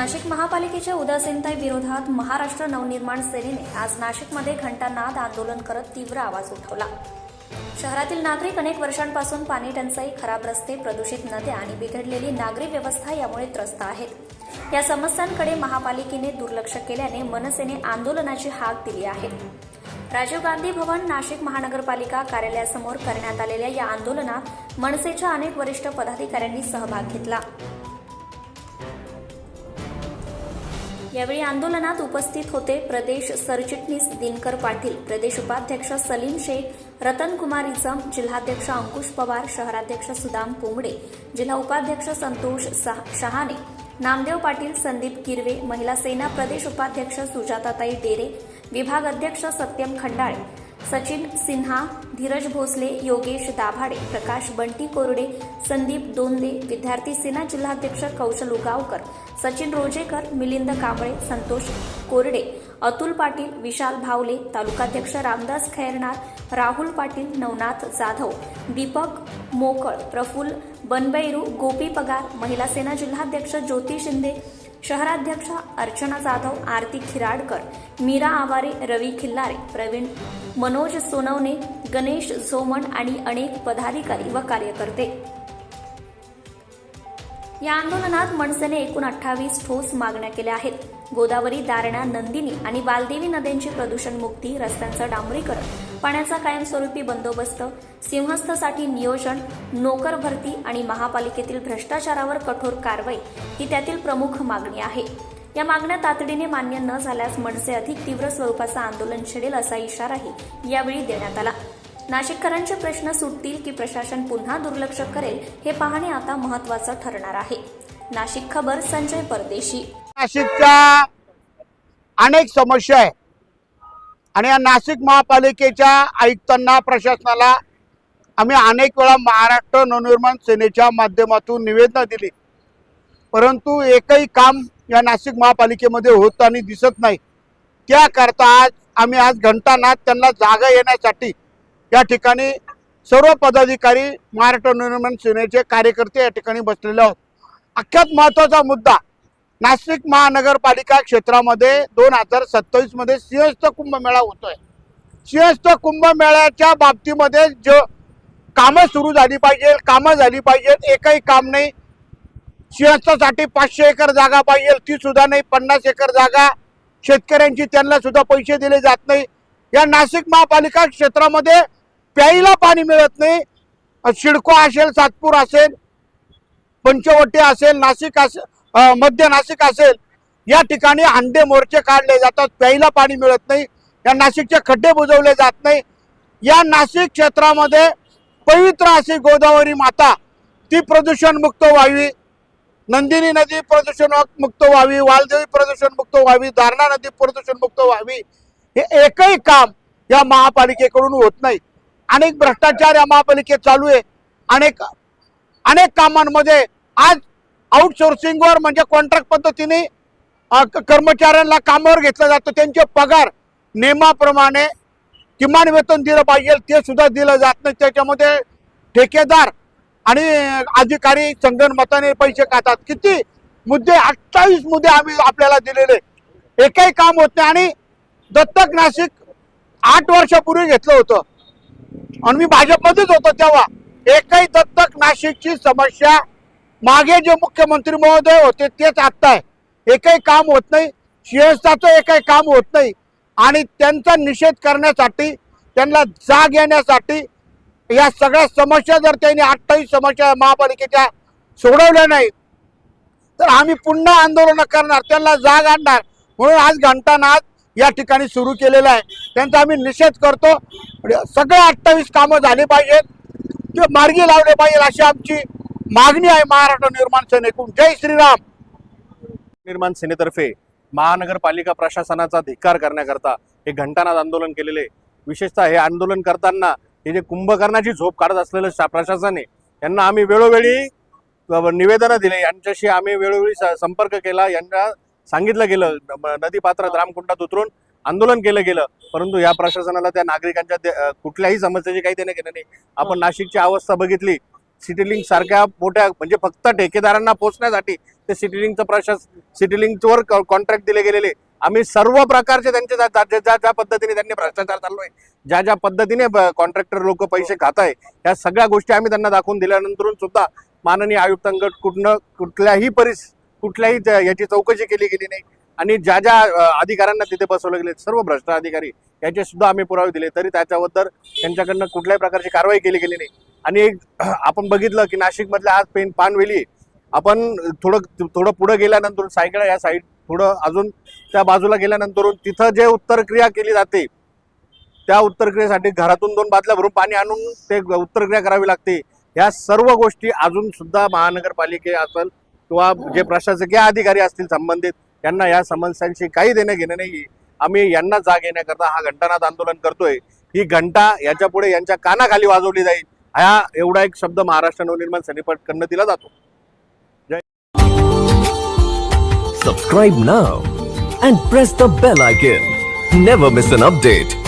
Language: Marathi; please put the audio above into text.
नाशिक महापालिकेच्या उदासीनता विरोधात महाराष्ट्र नवनिर्माण सेनेने आज नाशिकमध्ये घंटानाद आंदोलन करत तीव्र आवाज उठवला. शहरातील नागरिक अनेक वर्षांपासून पाणी टंचाई खराब रस्ते प्रदूषित नद्या आणि बिघडलेली नागरी व्यवस्था यामुळे त्रस्त आहेत. या समस्यांकडे महापालिकेने दुर्लक्ष केल्याने मनसेने आंदोलनाची हाक दिली आहे. राजीव गांधी भवन नाशिक महानगरपालिका कार्यालयासमोर करण्यात आलेल्या या आंदोलनात मनसेच्या अनेक वरिष्ठ पदाधिकाऱ्यांनी सहभाग घेतला. यावेळी आंदोलनात उपस्थित होते प्रदेश सरचिटणीस दिनकर पाटील प्रदेश उपाध्यक्ष सलीम शेख रतन कुमार इसम जिल्हाध्यक्ष अंकुश पवार शहराध्यक्ष सुदाम कोंबडे जिल्हा उपाध्यक्ष संतोष सहा- शहाणे नामदेव पाटील संदीप किरवे महिला सेना प्रदेश उपाध्यक्ष सुजाताताई डेरे विभाग अध्यक्ष सत्यम खंडाळे सचिन सिन्हा धीरज भोसले योगेश दाभाडे प्रकाश बंटी कोरडे संदीप दोंदे विद्यार्थी सेना जिल्हाध्यक्ष कौशल उगावकर सचिन रोजेकर मिलिंद कांबळे संतोष कोरडे अतुल पाटील विशाल भावले तालुकाध्यक्ष रामदास खैरनार राहुल पाटील नवनाथ जाधव दीपक मोकळ प्रफुल बनबैरू गोपी पगार महिला सेना जिल्हाध्यक्ष ज्योती शिंदे शहराध्यक्ष अर्चना जाधव आरती खिराडकर मीरा आवारे रवी खिल्लारे प्रवीण मनोज सोनवणे गणेश झोमण आणि अनेक पदाधिकारी व कार्यकर्ते. या आंदोलनात मनसेने एकूण अठ्ठावीस ठोस मागण्या केल्या आहेत. गोदावरी दारणा नंदिनी आणि बालदेवी नद्यांची प्रदूषण मुक्ती रस्त्यांचं डांबरीकरण पाण्याचा कायमस्वरूपी बंदोबस्त सिंहस्थसाठी नियोजन नोकर भरती आणि महापालिकेतील भ्रष्टाचारावर कठोर कारवाई ही त्यातील प्रमुख मागणी आहे. या मागण्या तातडीने मान्य न झाल्यास मनसे अधिक तीव्र स्वरूपाचं आंदोलन छेडेल असा इशाराही यावेळी देण्यात आला. नाशिककरांचे प्रश्न सुटतील की प्रशासन पुन्हा दुर्लक्ष करेल हे पाहणे आता महत्वाचं ठरणार आहे. नाशिक खबर संजय परदेशी. नाशिकच्या अनेक समस्या आहे आणि या नाशिक महापालिकेच्या आयुक्तांना प्रशासनाला आम्ही अनेक वेळा महाराष्ट्र नवनिर्माण सेनेच्या माध्यमातून निवेदनं दिली. परंतु एकही काम या नाशिक महापालिकेमध्ये होताना दिसत नाही. त्याकरता आज आम्ही आज घंटानाथ त्यांना जागा येण्यासाठी या ठिकाणी सर्व पदाधिकारी महाराष्ट्र नवनिर्माण सेनेचे कार्यकर्ते या ठिकाणी बसलेले आहोत. अख्यात महत्त्वाचा मुद्दा नाशिक महानगरपालिका क्षेत्रामध्ये दोन हजार सत्तावीसमध्ये सिंहस्थ कुंभमेळा होतोय. सिंहस्थ कुंभमेळ्याच्या बाबतीमध्ये ज कामं सुरू झाली पाहिजे कामं झाली पाहिजेत. एकही काम नाही. सिंहस्थासाठी पाचशे एकर जागा पाहिजे ती सुद्धा नाही. पन्नास एकर जागा. शेतकऱ्यांची त्यांना सुद्धा पैसे दिले जात नाही. या नाशिक महापालिका क्षेत्रामध्ये प्यायला पाणी मिळत नाही. शिडको असेल सातपूर असेल पंचवटी असेल नाशिक असेल मध्य नाशिक असेल या ठिकाणी अंडे मोर्चे काढले जातात प्यायला पाणी मिळत नाही या नाशिकचे खड्डे बुजवले जात नाही. या नाशिक क्षेत्रामध्ये पवित्र अशी गोदावरी माता ती प्रदूषण मुक्त व्हावी. नंदिनी नदी प्रदूषण मुक्त व्हावी वालदेवी प्रदूषण मुक्त व्हावी दारणा नदी प्रदूषण मुक्त व्हावी हे एकही काम या महापालिकेकडून होत नाही. अनेक भ्रष्टाचार या महापालिकेत चालू आहे. अनेक अनेक कामांमध्ये आज आउटसोर्सिंगवर म्हणजे कॉन्ट्रॅक्ट पद्धतीने कर्मचाऱ्यांना कामावर घेतलं जातं. त्यांचे पगार नियमाप्रमाणे किमान वेतन दिलं पाहिजे ते सुद्धा दिलं जात नाही. त्याच्यामध्ये ठेकेदार आणि अधिकारी संगणमताने पैसे खातात. किती? मुद्दे अठ्ठावीस मुद्दे आम्ही आपल्याला दिलेले. एकही काम होत नाही आणि दत्तक नाशिक आठ वर्षापूर्वी घेतलं होतं. आणि मी भाजपमध्येच होतो तेव्हा. एकही दत्तक नाशिकची समस्या मागे जे मुख्यमंत्री महोदय होते तेच आत्ता आहे. एकही काम होत नाही. सिंहस्थाचं एकही काम होत नाही. आणि त्यांचा निषेध करण्यासाठी त्यांना जाग येण्यासाठी या सगळ्या समस्या जर त्यांनी अठ्ठावीस समस्या महापालिकेच्या सोडवल्या नाही तर आम्ही पुन्हा आंदोलन करणार त्यांना जाग आणणार. म्हणून आज घंटानाद या ठिकाणी सुरू केलेला आहे. त्यांचा आम्ही निषेध करतो. सगळे अठ्ठावीस कामं झाली पाहिजेत. ते मार्गी लावले पाहिजे अशी आमची मागणी आहे महाराष्ट्र निर्माण सेनेकडून. जय श्रीराम. निर्माण सेनेतर्फे महानगरपालिका प्रशासनाचा धिक्कार करण्याकरता हे घंटानाद आंदोलन केलेले विशेषतः हे आंदोलन करताना हे जे कुंभकर्णाची झोप काढत असलेलं प्रशासने प्रशासन आहे यांना आम्ही वेळोवेळी निवेदनं दिले यांच्याशी आम्ही वेळोवेळी संपर्क केला यांना सांगितलं गेलं नदीपात्रात रामकुंडात उतरून आंदोलन केलं गेलं परंतु या प्रशासनाला त्या नागरिकांच्या कुठल्याही समस्येची काही देणं केलं नाही. आपण नाशिकची अवस्था बघितली सिटीलिंक सारख्या मोठ्या म्हणजे फक्त ठेकेदारांना पोचण्यासाठी ते सिटीलिंकचं प्रशास सिटीलिंकवर कॉन्ट्रॅक्ट दिले गेलेले. आम्ही सर्व प्रकारचे त्यांचे ज्या ज्या- ज्या ज्या पद्धतीने त्यांनी भ्रष्टाचार चालू आहे ज्या ज्या पद्धतीने कॉन्ट्रॅक्टर लोक पैसे खात आहे या सगळ्या गोष्टी आम्ही त्यांना दाखवून दिल्यानंतर सुद्धा माननीय आयुक्तांकडे कुठनं कुठल्याही परिस कुठल्याही याची चौकशी केली गेली नाही. आणि ज्या ज्या अधिकाऱ्यांना तिथे बसवले गेले सर्व भ्रष्ट अधिकारी याचे सुद्धा आम्ही पुरावे दिले. तरी त्याच्याबद्दल त्यांच्याकडनं कुठल्याही प्रकारची कारवाई केली गेली नाही. आणि एक आपण बघितलं की नाशिकमधल्या आज पेन पानवेली आपण थोडं थोडं पुढं गेल्यानंतर सायकल या साईड थोडं अजून त्या बाजूला गेल्यानंतर तिथं जे उत्तरक्रिया केली जाते त्या उत्तरक्रियेसाठी घरातून दोन बादल्या भरून पाणी आणून ते उत्तरक्रिया करावी लागते. ह्या सर्व गोष्टी अजून सुद्धा महानगरपालिके असेल किंवा जे प्रशासकीय अधिकारी असतील संबंधित यांना या समस्यांशी काही देणं घेणं नाही. आम्ही यांना जाग येण्याकरता हा घंटानाद आंदोलन करतोय. ही घंटा याच्यापुढे यांच्या कानाखाली वाजवली जाईल. हा एवढा एक शब्द महाराष्ट्र नवनिर्माण सेनेकडनं दिला जातो. जय सबस्क्राईब ना and press the bell icon never miss an update